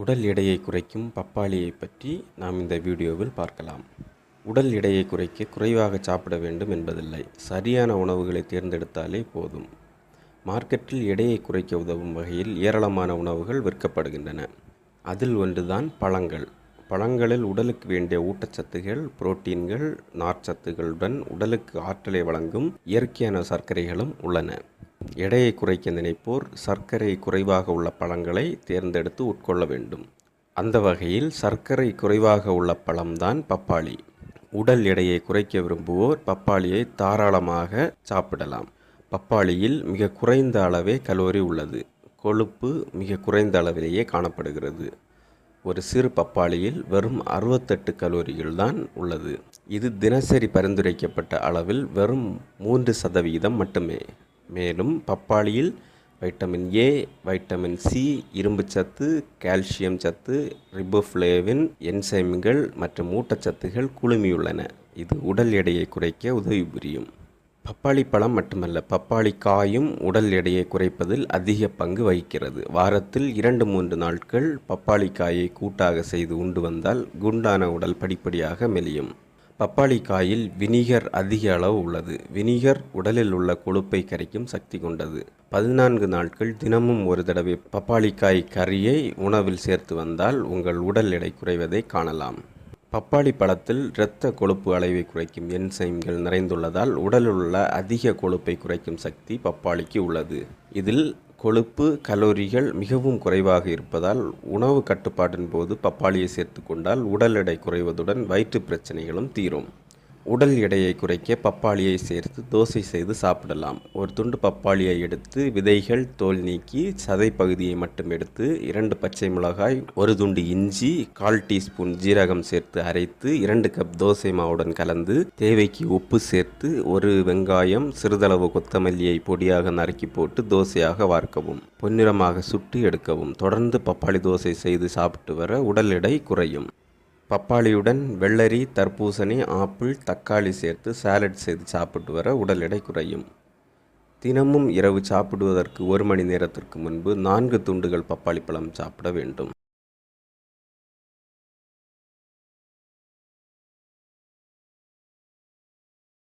உடல் எடையை குறைக்கும் பப்பாளியை பற்றி நாம் இந்த வீடியோவில் பார்க்கலாம். உடல் எடையை குறைக்க குறைவாக சாப்பிட வேண்டும் என்பதில்லை. சரியான உணவுகளை தேர்ந்தெடுத்தாலே போதும். மார்க்கெட்டில் எடையை குறைக்க உதவும் வகையில் ஏராளமான உணவுகள் விற்கப்படுகின்றன. அதில் ஒன்றுதான் பழங்கள். பழங்களில் உடலுக்கு வேண்டிய ஊட்டச்சத்துகள் புரோட்டீன்கள் நார்ச்சத்துகளுடன் உடலுக்கு ஆற்றலை வழங்கும் இயற்கையான சர்க்கரைகளும் உள்ளன. எடையை குறைக்க நினைப்போர் சர்க்கரை குறைவாக உள்ள பழங்களை தேர்ந்தெடுத்து உட்கொள்ள வேண்டும். அந்த வகையில் சர்க்கரை குறைவாக உள்ள பழம்தான் பப்பாளி. உடல் எடையை குறைக்க விரும்புவோர் பப்பாளியை தாராளமாக சாப்பிடலாம். பப்பாளியில் மிக குறைந்த அளவே கலோரி உள்ளது. கொழுப்பு மிக குறைந்த அளவிலேயே காணப்படுகிறது. ஒரு சிறு பப்பாளியில் வெறும் அறுபத்தெட்டு கலோரிகள் தான் உள்ளது. இது தினசரி பரிந்துரைக்கப்பட்ட அளவில் வெறும் மூன்று சதவீதம் மட்டுமே. மேலும் பப்பாளியில் வைட்டமின் ஏ வைட்டமின் சி இரும்புச்சத்து கால்சியம் சத்து ரிபோஃப்ளேவின் என்சைம்கள் மற்றும் ஊட்டச்சத்துகள் குழுமியுள்ளன. இது உடல் எடையை குறைக்க உதவி புரியும். பப்பாளி பழம் மட்டுமல்ல பப்பாளி காயும் உடல் எடையை குறைப்பதில் அதிக பங்கு வகிக்கிறது. வாரத்தில் இரண்டு மூன்று நாட்கள் பப்பாளி காயை கூட்டாக செய்து உண்டு வந்தால் குண்டான உடல் படிப்படியாக மெலியும். பப்பாளி காயில் வினிகர் அதிக அளவு உள்ளது. வினிகர் உடலில் உள்ள கொழுப்பை கரைக்கும் சக்தி கொண்டது. பதினான்கு நாட்கள் தினமும் ஒரு தடவை பப்பாளிக்காய் கறியை உணவில் சேர்த்து வந்தால் உங்கள் உடல் எடை குறைவதை காணலாம். பப்பாளி பழத்தில் இரத்த கொழுப்பு அளவை குறைக்கும் என்சைம்கள் நிறைந்துள்ளதால் உடலில் உள்ள அதிக கொழுப்பை குறைக்கும் சக்தி பப்பாளிக்கு உள்ளது. இதில் கொழுப்பு கலோரிகள் மிகவும் குறைவாக இருப்பதால் உணவு கட்டுப்பாட்டின் போது பப்பாளியை சேர்த்து கொண்டால் உடல் எடை குறைவதுடன் வயிற்று பிரச்சனைகளும் தீரும். உடல் எடையை குறைக்க பப்பாளியை சேர்த்து தோசை செய்து சாப்பிடலாம். ஒரு துண்டு பப்பாளியை எடுத்து விதைகள் தோல் நீக்கி சதை பகுதியை மட்டும் எடுத்து இரண்டு பச்சை மிளகாய் ஒரு துண்டு இஞ்சி கால் டீஸ்பூன் ஜீரகம் சேர்த்து அரைத்து இரண்டு கப் தோசை மாவுடன் கலந்து தேவைக்கு உப்பு சேர்த்து ஒரு வெங்காயம் சிறிதளவு கொத்தமல்லியை பொடியாக நறுக்கி போட்டு தோசையாக வார்க்கவும். பொன்னிறமாக சுட்டு எடுக்கவும். தொடர்ந்து பப்பாளி தோசை செய்து சாப்பிட்டு வர உடல் எடை குறையும். பப்பாளியுடன் வெள்ளரி தர்பூசணி ஆப்பிள் தக்காளி சேர்த்து சாலட் செய்து சாப்பிட்டு வர உடல் எடை குறையும். தினமும் இரவு சாப்பிடுவதற்கு ஒரு மணி நேரத்திற்கு முன்பு நான்கு துண்டுகள் பப்பாளி பழம் சாப்பிட வேண்டும்.